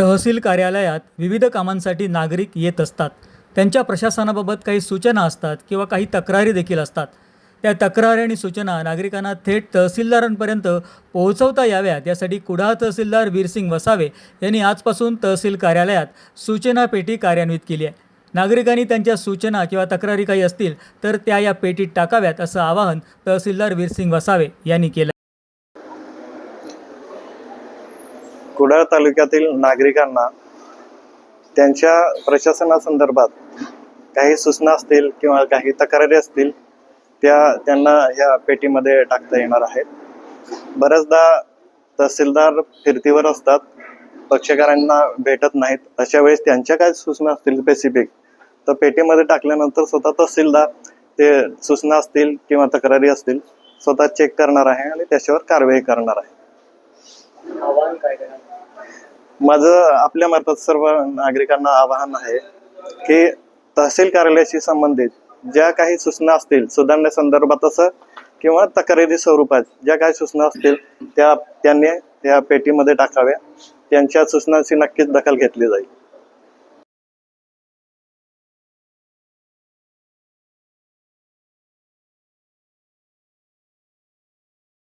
तहसील कार्यालयात विविध कामांसाठी नागरिक येत असतात. त्यांच्या प्रशासनाबाबत काही सूचना असतात किंवा काही तक्रारी देखील असतात. त्या तक्रारी आणि सूचना नागरिकांना थेट तहसीलदारांपर्यंत पोहोचवता याव्यात यासाठी कुडाळ तहसीलदार वीरसिंग वसावे यांनी आजपासून तहसील कार्यालयात सूचना पेटी कार्यान्वित केली आहे. नागरिकांनी त्यांच्या सूचना किंवा तक्रारी काही असतील तर त्या या पेटीत टाकाव्यात असं आवाहन तहसीलदार वीरसिंग वसावे यांनी केलं कुडाळ तालुक्यातील नागरिकांना त्यांच्या प्रशासनासंदर्भात काही सूचना असतील किंवा काही तक्रारी असतील त्या त्यांना ह्या पेटीमध्ये टाकता येणार आहेत. बऱ्याचदा तहसीलदार फिरतीवर असतात पक्षकारांना भेटत नाहीत. अशा वेळेस त्यांच्या काय सूचना असतील स्पेसिफिक तर पेटीमध्ये टाकल्यानंतर स्वतः तहसीलदार ते सूचना असतील किंवा तक्रारी असतील स्वतः चेक करणार आहे आणि त्याच्यावर कारवाई करणार आहे. आवाहन काय माझं आपल्या मार्फत सर्व नागरिकांना आवाहन आहे की तहसील कार्यालयाशी संबंधित ज्या काही सूचना असतील सुधारण्यासंदर्भात असं किंवा तक्रारी स्वरूपात ज्या काही सूचना असतील त्या त्यांनी त्या पेटीमध्ये टाकाव्या. त्यांच्या सूचनांची नक्कीच दखल घेतली जाईल.